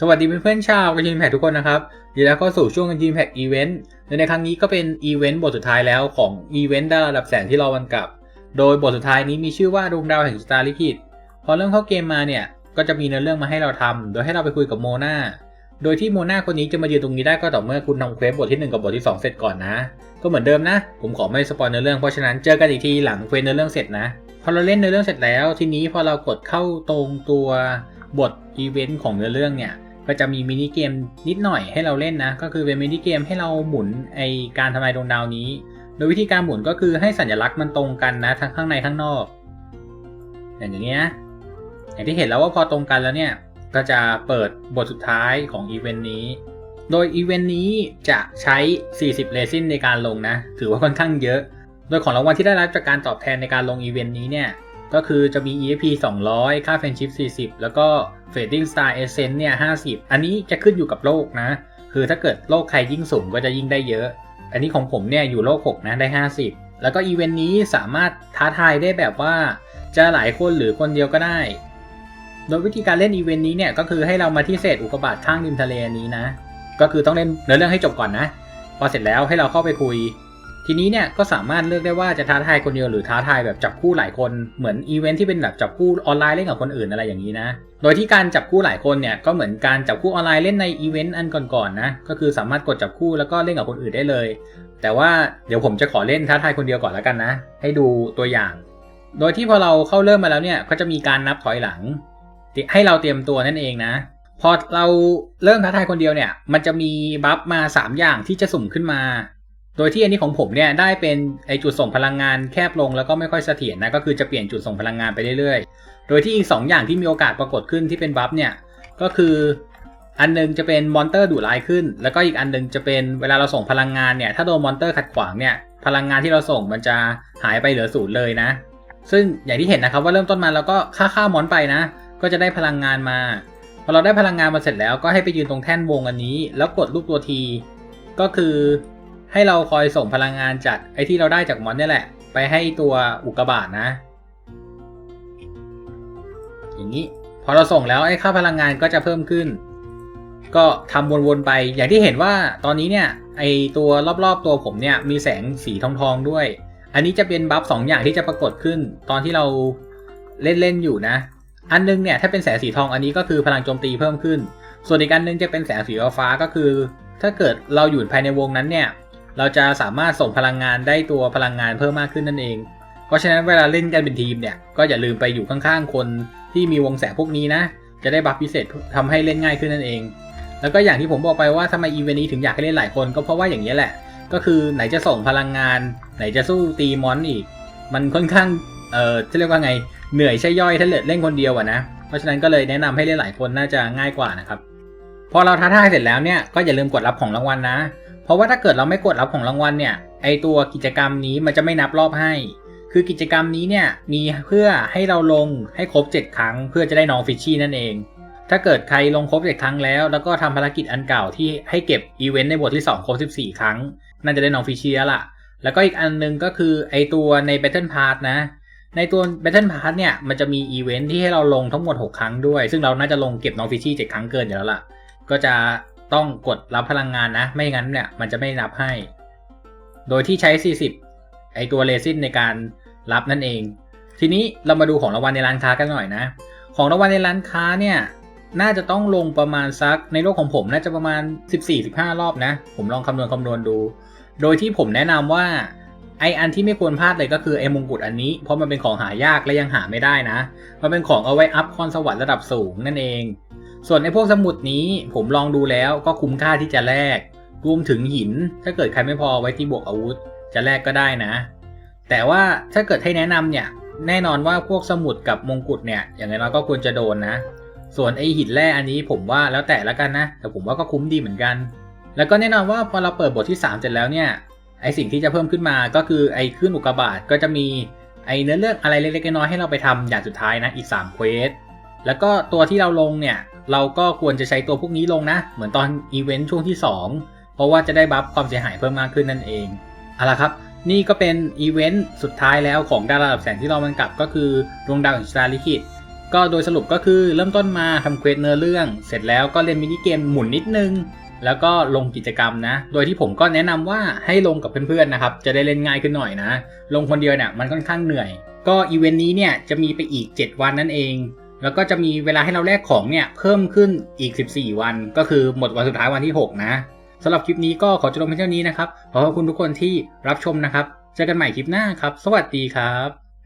สวัสดีเพื่อนๆชาวกันยินแพกทุกคนนะครับยินดีเข้าสู่ช่วงกันยินแพกอีเวนต์ในครั้งนี้ก็เป็นอีเวนต์บทสุดท้ายแล้วของอีเวนต์ดาราระดับแสนที่เราวันกลับ โดยบทสุดท้ายนี้มีชื่อว่าดวงดาวแห่งชะตาลิขิตพอเริ่มเข้าเกมมาเนี่ย ก็จะมีเนื้อเรื่องมาให้เราทำโดยให้เราไปคุยกับโมนาโดยที่โมนาคนนี้จะมายืนตรงนี้ได้ก็ต่อเมื่อคุณทำเควสบทที่หนึ่งกับบทที่สองเสร็จก่อนนะ ก็เหมือนเดิมนะ ผมขอไม่สปอยเนื้อเรื่องเพราะฉะนั้นเจอกันอีกทีหลังเควสเนื้อเรื่องเสร็จนะ พอเราเล่นเนื้อเรื่องเสร็จแล้ว ทีนี้พอเรากดเข้าตรงตัวบทอีเวนต์ของเนื้อเรื่องเนี่ย ก็จะมีมินิเกมนิดหน่อยให้เราเล่นนะ ก็คือเป็นมินิเกมให้เราหมุนไอการทำลายดวงดาวนี้ โดยวิธีการหมุนก็คือให้สัญลักษณ์มันตรงกันนะทั้งข้างในข้างนอก อย่างนี้นะอย่างที่เห็นแล้วว่าพอตรงกันแล้วเนี่ยก็จะเปิดบทสุดท้ายของอีเวนต์นี้ โดยอีเวนต์นี้จะใช้ 40 เลซินในการลงนะ ถือว่าค่อนข้างเยอะ โดยของรางวัลที่ได้รับจากการตอบแทนในการลงอีเวนต์นี้เนี่ย ก็คือจะมี EXP 200 ค่าเฟนชิพ40 แล้วก็ Fading Star Essence เนี่ย 50 อันนี้จะขึ้นอยู่กับโลกนะ คือถ้าเกิดโลกใครยิ่งสูงก็จะยิ่งได้เยอะ อันนี้ของผมเนี่ยอยู่โลก 6 นะ ได้ 50 แล้วก็อีเวนต์นี้สามารถท้าทายได้แบบว่าจะหลายคนหรือคนเดียวก็ได้ โดยวิธีการเล่นอีเวนต์นี้เนี่ยก็คือให้เรามาที่เศษอุกกาบาตข้างริมทะเลนี้นะ ก็คือต้องเล่นเนื้อเรื่องให้จบก่อนนะ พอเสร็จแล้วให้เราเข้าไปคุย ทีนี้เนี่ยก็สามารถเลือกได้ว่าจะท้าทายคนเดียวหรือท้าทายแบบจับคู่หลายคนเหมือนอีเวนท์ที่เป็นแบบจับคู่ออนไลน์เล่นกับคนอื่นอะไรอย่างนี้นะ โดยที่การจับคู่หลายคนเนี่ยก็เหมือนการจับคู่ออนไลน์เล่นในอีเวนต์อันก่อนๆนะก็คือสามารถกดจับคู่แล้วก็เล่นกับคนอื่นได้เลย แต่ว่าเดี๋ยวผมจะขอเล่นท้าทายคนเดียวก่อนแล้วกันนะ ให้ดูตัวอย่าง โดยที่พอเราเข้าเริ่มมาแล้วเนี่ยก็จะมีการนับถอยหลัง ให้เราเตรียมตัวนั่นเองนะพอเราเริ่มท้าทายคนเดียวเนี่ย มันจะมีบัฟมา 3 อย่างที่จะสุ่มขึ้นมา โดยที่อันนี้ของผมเนี่ยได้เป็นไอจุดส่งพลังงานแคบลงแล้วก็ไม่ค่อยเสถียรนะก็คือจะเปลี่ยนจุดส่งพลังงานไปเรื่อยๆ โดยที่อีก 2 อย่างที่มีโอกาสปรากฏขึ้นที่เป็นบัฟเนี่ยก็คืออันนึงจะเป็นมอนเตอร์ดุร้ายขึ้น แล้วก็อีกอันนึงจะเป็นเวลาเราส่งพลังงานเนี่ยถ้าโดนมอนเตอร์ขัดขวางเนี่ยพลังงานที่เราส่งมันจะหายไปเหลือศูนย์เลยนะ ซึ่งอย่างที่เห็นนะครับว่าเริ่มต้นมาเราก็ค่าค่ามอนไปนะ ก็จะได้พลังงานมาพอเราได้พลังงานมาเสร็จแล้วก็ให้ไปยืนตรงแท่นวงอันนี้ แล้วกดรูปตัวทีก็คือ ให้เราคอยส่งพลังงานจากไอที่เราได้จากมอนนี่แหละ ไปให้ตัวอุกกาบาตนะ อย่างนี้พอเราส่งแล้วไอ้ค่าพลังงานก็จะเพิ่มขึ้น ก็ทำวนๆไป อย่างที่เห็นว่าตอนนี้เนี่ยไอตัวรอบๆตัวผมเนี่ยมีแสงสีทองๆด้วย อันนี้จะเป็นบัฟสองอย่างที่จะปรากฏขึ้น ตอนที่เราเล่นๆอยู่นะ อันนึงเนี่ยถ้าเป็นแสงสีทองอันนี้ก็คือพลังโจมตีเพิ่มขึ้น ส่วนอีกอันนึงจะเป็นแสงสีฟ้าก็คือ ถ้าเกิดเราอยู่ภายในวงนั้นเนี่ย เราจะสามารถส่งพลังงานได้ตัวพลังงานเพิ่มมากขึ้นนั่นเอง เพราะฉะนั้นเวลาเล่นกันเป็นทีมเนี่ยก็อย่าลืมไปอยู่ข้างๆคนที่มีวงแสงพวกนี้นะ จะได้บัฟพิเศษทำให้เล่นง่ายขึ้นนั่นเอง แล้วก็อย่างที่ผมบอกไปว่าทำไมอีเวนต์นี้ถึงอยากให้เล่นหลายคนก็เพราะว่าอย่างนี้แหละ ก็คือไหนจะส่งพลังงาน ไหนจะสู้ตีมอนอีก มันค่อนข้างเอ่อจะเรียกว่าไงเหนื่อยใช่ย่อยถ้าเลือเล่นคนเดียวอะนะเพราะฉะนั้นก็เลยแนะนำให้เล่นหลายคนน่าจะง่ายกว่านะครับพอเราท้าทายเสร็จแล้วเนี่ยก็อย่าลืมกดรับของรางวัลนะ เพราะว่าถ้าเกิดเราไม่กดรับของรางวัลเนี่ย ไอตัวกิจกรรมนี้มันจะไม่นับรอบให้ คือกิจกรรมนี้เนี่ยมีเพื่อให้เราลงให้ครบ 7 ครั้ง เพื่อจะได้น้องฟิชชี่นั่นเอง ถ้าเกิดใครลงครบ 7 ครั้งแล้ว แล้วก็ทำภารกิจอันเก่าที่ให้เก็บอีเวนต์ในบทที่ 2 ครบ 14 ครั้ง น่าจะได้น้องฟิชชี่แล้วล่ะ แล้วก็อีกอันนึงก็คือไอตัวใน Battle Pass นะในตัว Battle Pass เนี่ยมันจะมีอีเวนท์ที่ให้เราลงทั้งหมด 6 ครั้งด้วย ซึ่งเราน่าจะลงเก็บน้องฟิชชี่7ครั้งเกินอยู่แล้วล่ะ ก็จะ ต้องกดรับพลังงานนะ ไม่งั้นเนี่ยมันจะไม่นับให้ โดยที่ใช้ 40 ไอตัวเลซินในการรับนั่นเอง ทีนี้เรามาดูของรางวัลในร้านค้ากันหน่อยนะ ของรางวัลในร้านค้าเนี่ยน่าจะต้องลงประมาณซักในโลกของผมน่าจะประมาณ 14-15 รอบนะ ผมลองคำนวณคำนวณดู โดยที่ผมแนะนำว่าไออันที่ไม่ควรพลาดเลยก็คือไอมงกุฎอันนี้ เพราะมันเป็นของหายากและยังหาไม่ได้นะ มันเป็นของเอาไว้อัพคอนสวรรค์ระดับสูงนั่นเอง ส่วนในพวกสมุดนี้ผมลองดูแล้วก็คุ้มค่าที่จะแลกรวมถึงหิน ถ้าเกิดใครไม่พอไว้ที่บวกอาวุธ จะแลกก็ได้นะ แต่ว่าถ้าเกิดให้แนะนำเนี่ยแน่นอนว่าพวกสมุดกับมงกุฎเนี่ย อย่างไรเราก็ควรจะโดนนะ ส่วนไอหินแร่อันนี้ผมว่าแล้วแต่ละกันนะ แต่ผมว่าก็คุ้มดีเหมือนกัน แล้วก็แน่นอนว่าพอเราเปิดบทที่ 3 เสร็จแล้วเนี่ยไอสิ่งที่จะเพิ่มขึ้นมาก็คือไอขึ้นอุกกาบาตก็จะมีไอเนื้อเรื่องอะไรเล็กๆน้อยๆให้เราไปทำอย่างสุดท้ายนะอีก3เควสแล้วก็ตัวที่เราลงเนี่ย เราก็ควรจะใช้ตัวพวกนี้ลงนะ เหมือนตอนอีเวนต์ช่วงที่ 2 เพราะว่าจะได้บัฟความเสียหายเพิ่มมากขึ้นนั่นเองเอาละครับ นี่ก็เป็นอีเวนต์สุดท้ายแล้วของดาราดับแสนที่เรามันกลับก็คือดวงดาวแห่งชะตาลิขิตก็โดยสรุปก็คือเริ่มต้นมาทำเควสเนื้อเรื่อง เสร็จแล้วก็เล่นมินิเกมหมุนนิดนึง แล้วก็ลงกิจกรรมนะ โดยที่ผมก็แนะนำว่าให้ลงกับเพื่อนๆนะครับ จะได้เล่นง่ายขึ้นหน่อยนะ ลงคนเดียวเนี่ยมันค่อนข้างเหนื่อย ก็อีเวนต์นี้เนี่ยจะมีไปอีก 7 วันนั่นเอง แล้วก็จะมีเวลาให้เราแลกของเนี่ยเพิ่มขึ้นอีก 14 วัน ก็คือหมดวันสุดท้ายวันที่ 6 นะสำหรับคลิปนี้ก็ขอจบลงเพียงเท่านี้นะครับ ขอขอบคุณทุกคนที่รับชมนะครับ เจอกันใหม่คลิปหน้าครับ สวัสดีครับ